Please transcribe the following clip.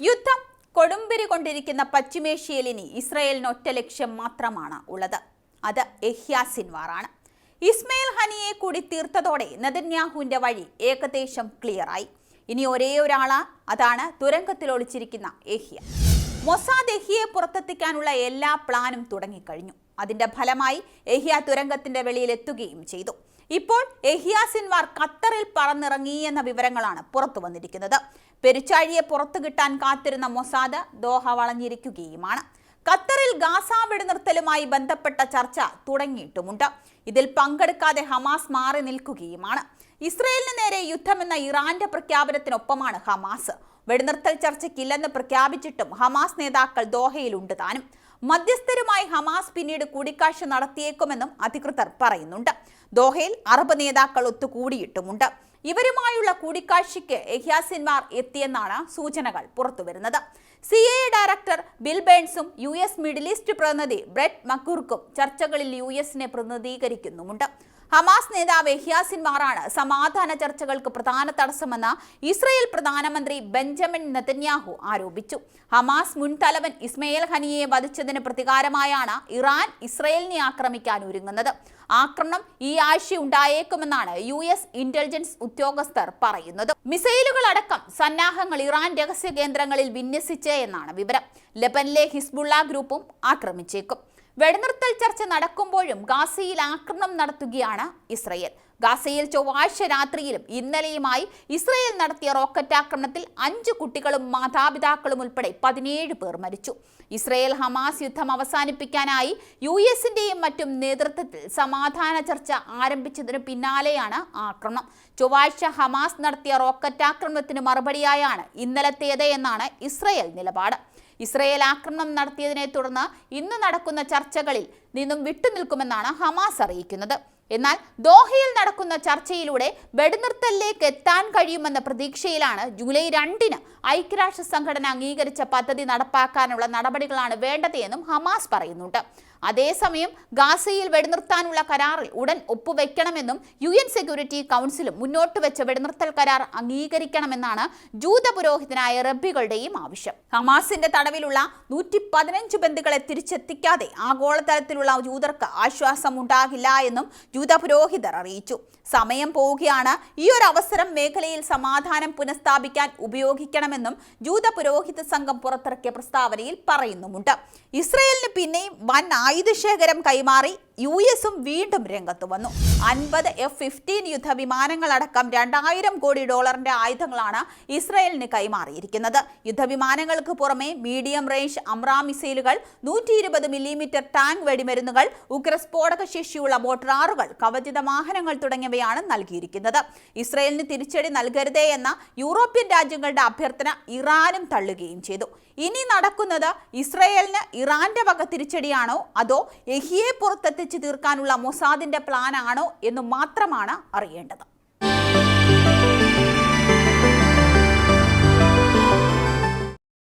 യുദ്ധം കൊടുമ്പിരി കൊണ്ടിരിക്കുന്ന പശ്ചിമേഷ്യയിൽ ഇനി ഇസ്രയേലിന് ഒറ്റ ലക്ഷ്യം മാത്രമാണ് ഉള്ളത്. അത് എഹ്യാ സിൻവാറാണ്. ഇസ്മയിൽ ഹനിയെ കൂടി തീർത്തതോടെ നെതന്യാഹുവിന്റെ വഴി ഏകദേശം ക്ലിയറായി ഇനി ഒരേ ഒരാളാ അതാണ് തുരങ്കത്തിൽ ഒളിച്ചിരിക്കുന്ന എഹ്യ. മൊസാദ് എഹിയെ പുറത്തെത്തിക്കാനുള്ള എല്ലാ പ്ലാനും തുടങ്ങിക്കഴിഞ്ഞു. അതിന്റെ ഫലമായി എഹിയ തുരങ്കത്തിന്റെ വെളിയിൽ എത്തുകയും ചെയ്തു. ഇപ്പോൾ എഹിയ സിൻവാർ ഖത്തറിൽ പറന്നിറങ്ങി എന്ന വിവരങ്ങളാണ് പുറത്തു വന്നിരിക്കുന്നത്. പെരുച്ചാഴിയെ പുറത്തു കിട്ടാൻ കാത്തിരുന്ന മൊസാദ് ദോഹ വളഞ്ഞിരിക്കുകയുമാണ്. ഖത്തറിൽ ഗാസ വെടിനിർത്തലുമായി ബന്ധപ്പെട്ട ചർച്ച തുടങ്ങിയിട്ടുമുണ്ട്. ഇതിൽ പങ്കെടുക്കാതെ ഹമാസ് മാറി നിൽക്കുകയുമാണ്. ഇസ്രയേലിന് നേരെ യുദ്ധമെന്ന ഇറാന്റെ പ്രഖ്യാപനത്തിനൊപ്പമാണ് ഹമാസ്. വെടിനിർത്തൽ ചർച്ചയ്ക്കില്ലെന്ന് പ്രഖ്യാപിച്ചിട്ടും ഹമാസ് നേതാക്കൾ ദോഹയിലുണ്ട് താനും. മധ്യസ്ഥരുമായി ഹമാസ് പിന്നീട് കൂടിക്കാഴ്ച നടത്തിയേക്കുമെന്നും അധികൃതർ പറയുന്നുണ്ട്. ദോഹയിൽ അറബ് നേതാക്കൾ ഒത്തുകൂടിയിട്ടുമുണ്ട്. ഇവരുമായുള്ള കൂടിക്കാഴ്ചയ്ക്ക് എഹ്യാസിന്മാർ എത്തിയെന്നാണ് സൂചനകൾ പുറത്തുവരുന്നത്. സി എ ഡയറക്ടർ ബിൽ ബേൺസും യു എസ് മിഡിൽ ഈസ്റ്റ് പ്രതിനിധി ബ്രെഡ് മക്കൂർക്കും ചർച്ചകളിൽ യു എസിനെ പ്രതിനിധീകരിക്കുന്നുമുണ്ട്. ഹമാസ് നേതാവ് എഹ്യാസിൻമാറാണ് സമാധാന ചർച്ചകൾക്ക് പ്രധാന തടസ്സമെന്ന് ഇസ്രയേൽ പ്രധാനമന്ത്രി ബെഞ്ചമിൻ നെതന്യാഹു ആരോപിച്ചു. ഹമാസ് മുൻ തലവൻ ഇസ്മയിൽ ഹനിയെ വധിച്ചതിന് പ്രതികാരമായാണ് ഇറാൻ ഇസ്രയേലിനെ ആക്രമിക്കാൻ ഒരുങ്ങുന്നത്. ആക്രമണം ഈ ആഴ്ച ഉണ്ടായേക്കുമെന്നാണ് യു എസ് ഇന്റലിജൻസ് ഉദ്യോഗസ്ഥർ പറയുന്നത്. മിസൈലുകൾ അടക്കം സന്നാഹങ്ങൾ ഇറാൻ രഹസ്യ കേന്ദ്രങ്ങളിൽ വിന്യസിച്ച് എന്നാണ് വിവരം. ലെബനിലെ ഹിസ്ബുള്ള ഗ്രൂപ്പും ആക്രമിച്ചേക്കും. വെടിനിർത്തൽ ചർച്ച നടക്കുമ്പോഴും ഗാസയിൽ ആക്രമണം നടത്തുകയാണ് ഇസ്രയേൽ. ഗാസയിൽ ചൊവ്വാഴ്ച രാത്രിയിലും ഇന്നലെയുമായി ഇസ്രയേൽ നടത്തിയ റോക്കറ്റ് ആക്രമണത്തിൽ അഞ്ച് കുട്ടികളും മാതാപിതാക്കളും ഉൾപ്പെടെ പതിനേഴ് പേർ മരിച്ചു. ഇസ്രയേൽ ഹമാസ് യുദ്ധം അവസാനിപ്പിക്കാനായി യു എസിന്റെയും മറ്റും നേതൃത്വത്തിൽ സമാധാന ചർച്ച ആരംഭിച്ചതിനു പിന്നാലെയാണ് ആക്രമണം. ചൊവ്വാഴ്ച ഹമാസ് നടത്തിയ റോക്കറ്റ് ആക്രമണത്തിന് മറുപടിയായാണ് ഇന്നലത്തേത് എന്നാണ് ഇസ്രയേൽ നിലപാട്. ഇസ്രയേൽ ആക്രമണം നടത്തിയതിനെ തുടർന്ന് ഇന്ന് നടക്കുന്ന ചർച്ചകളിൽ നിന്നും വിട്ടുനിൽക്കുമെന്നാണ് ഹമാസ് അറിയിക്കുന്നത്. എന്നാൽ ദോഹയിൽ നടക്കുന്ന ചർച്ചയിലൂടെ വെടിനിർത്തലിലേക്ക് എത്താൻ കഴിയുമെന്ന പ്രതീക്ഷയിലാണ് ജൂലൈ രണ്ടിന് ഐക്യരാഷ്ട്ര സംഘടന അംഗീകരിച്ച പദ്ധതി നടപ്പാക്കാനുള്ള നടപടികളാണ് വേണ്ടതെന്നും ഹമാസ് പറയുന്നുണ്ട്. അതേസമയം ഗാസയിൽ വെടിനിർത്താനുള്ള കരാറിൽ ഉടൻ ഒപ്പുവെക്കണമെന്നും യു എൻ സെക്യൂരിറ്റി കൗൺസിലും മുന്നോട്ട് വെച്ച വെടിനിർത്തൽ കരാർ അംഗീകരിക്കണമെന്നാണ് ജൂത പുരോഹിതനായ റബ്ബികളുടെയും ആവശ്യം. ഹമാസിന്റെ തടവിലുള്ള നൂറ്റി പതിനഞ്ച് ബന്ധുക്കളെ തിരിച്ചെത്തിക്കാതെ ആഗോളതലത്തിലുള്ള ജൂതർക്ക് ആശ്വാസം ഉണ്ടാകില്ല എന്നും ജൂത പുരോഹിതർ അറിയിച്ചു. സമയം പോവുകയാണ്. ഈ ഒരു അവസരം മേഖലയിൽ സമാധാനം പുനഃസ്ഥാപിക്കാൻ ഉപയോഗിക്കണമെന്നും ജൂത പുരോഹിത സംഘം പുറത്തിറക്കിയ പ്രസ്താവനയിൽ പറയുന്നുമുണ്ട്. ഇസ്രയേലിന് പിന്നെയും വൻ ആയുധശേഖരം കൈമാറി യു എസും വീണ്ടും രംഗത്ത് വന്നു. അൻപത് എഫ് ഫിഫ്റ്റീൻ യുദ്ധവിമാനങ്ങളടക്കം രണ്ടായിരം കോടി ഡോളറിന്റെ ആയുധങ്ങളാണ് ഇസ്രയേലിന് കൈമാറിയിരിക്കുന്നത്. യുദ്ധവിമാനങ്ങൾക്ക് പുറമെ മീഡിയം റേഞ്ച് അമ്രാ മിസൈലുകൾ നൂറ്റി ഇരുപത് മില്ലിമീറ്റർ ടാങ്ക് വെടിമരുന്നുകൾ ഉഗ്രസ്ഫോടക ശേഷിയുള്ള മോട്ടറാറുകൾ കവചിത വാഹനങ്ങൾ തുടങ്ങിയവയാണ് നൽകിയിരിക്കുന്നത്. ഇസ്രയേലിന് തിരിച്ചടി നൽകരുതേ എന്ന യൂറോപ്യൻ രാജ്യങ്ങളുടെ അഭ്യർത്ഥന ഇറാനും തള്ളുകയും ചെയ്തു. ഇനി നടക്കുന്നത് ഇസ്രയേലിന് ഇറാന്റെ വക തിരിച്ചടിയാണോ? അതോ എഹിയെ പുറത്തെത്തിച്ച് തീർക്കാനുള്ള മൊസാദിന്റെ പ്ലാനാണോ എന്ന് മാത്രമാണ് അറിയേണ്ടത്.